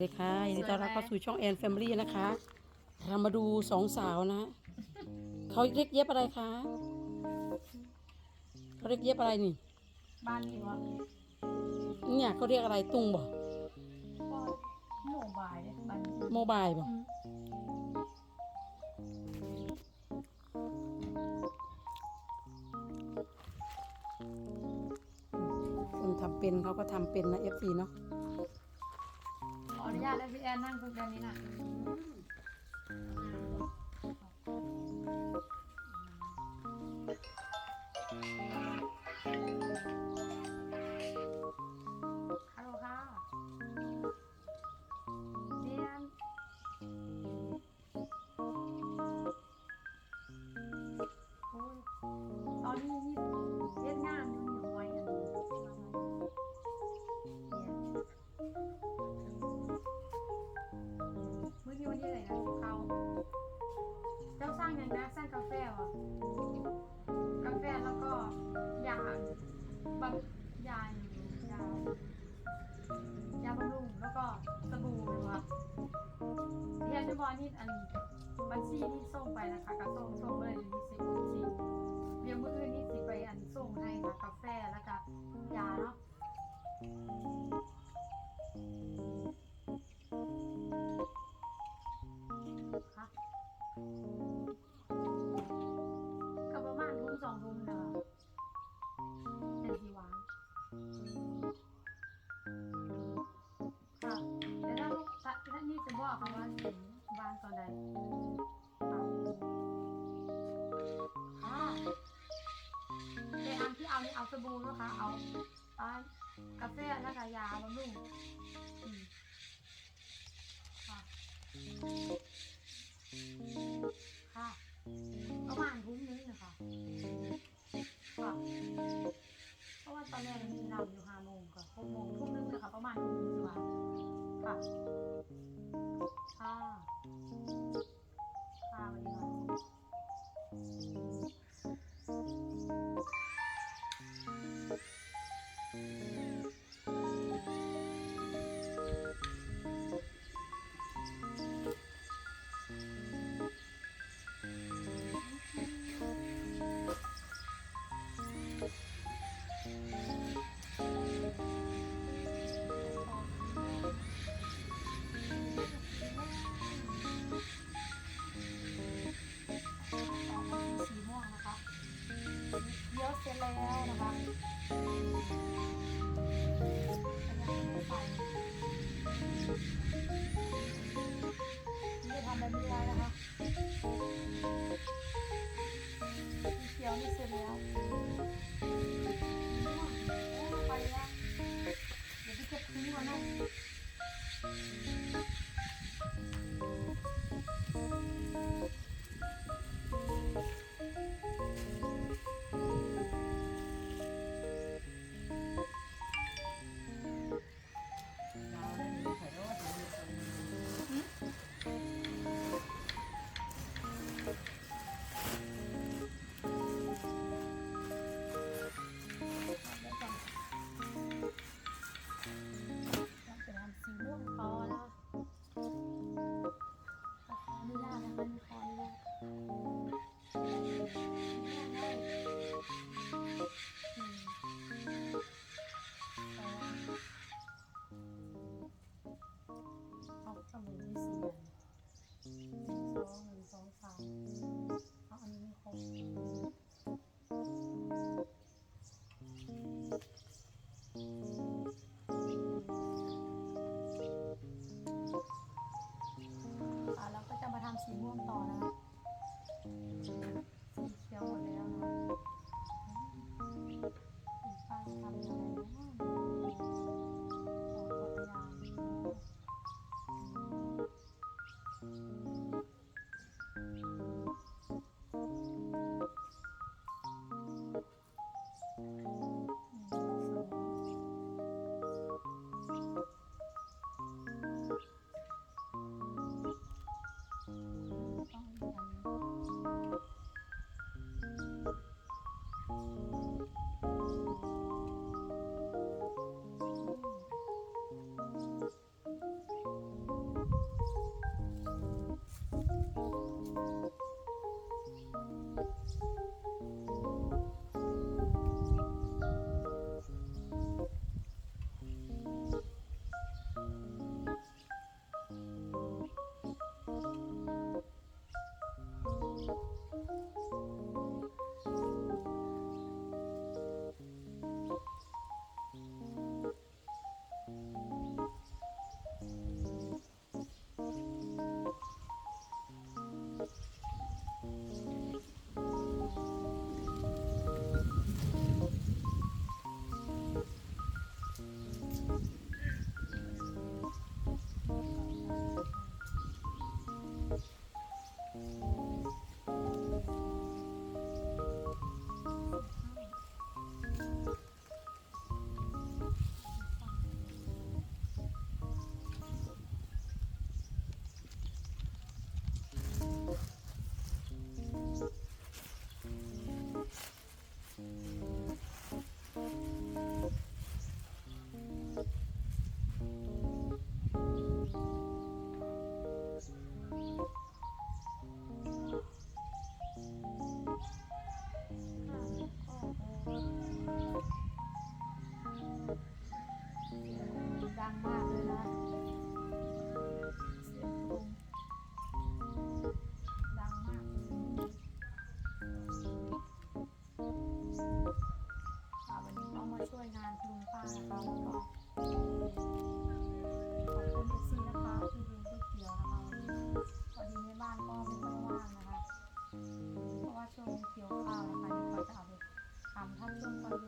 สวัสดีค่ะยินดีต้อนรับเข้าสู่ช่องแอนแฟมิลี่นะคะเรามาดูสองสาวนะเขาเรียกเย็บอะไรคะเขาเรียกเย็บอะไรนี่ บ้านนี้วะเนี่ยเขาเรียกอะไรตุ้งบ่ก็โมบายเลยบ้านนี้โมบายบ่คนทำเป็นเขาก็ทำเป็นนะเอฟซีเนาะขออ นุญาตแล้วพี่แอนนั่งตรงกันนี้นะ อกนี่อันบัญชีนี่ส่งไปนะคะก็ส่งส่งเลยที่สิบสิเรียนมื้ออื่นนี่สิไปอันส่งให้ค่ะกาแฟแล้วก็ยาเนาะค่ะก็ประมาณทุ่มสองทุ่มเนอะเป็นสีวานค่ะแต่ถ้าถ้าถ้านี่จะบอกเขาว่า บูนะคะ เอาตอนกาแฟนะคะยาบำรุงค่ะค่ะประมาณทุ่มนึงนะคะค่ะเพราะว่าตอนแรกมีนาอยู่ห้าโมงกับหกโมงทุ่มนึงนะคะประมาณทุ่มนึง งานลุงป้านะคะแล้ก็ขอบคุณเอฟซีนะคะที่เลี้ยงก๋วยเตี๋ยวนะคะพอดีในบ้านก็ไม่ค่อยว่างนะคะ เพราะว่าช่วงเกี่ยวข้าวนะคะเดี๋เขาจะเอาไปทำท่านช่วงก็เยอน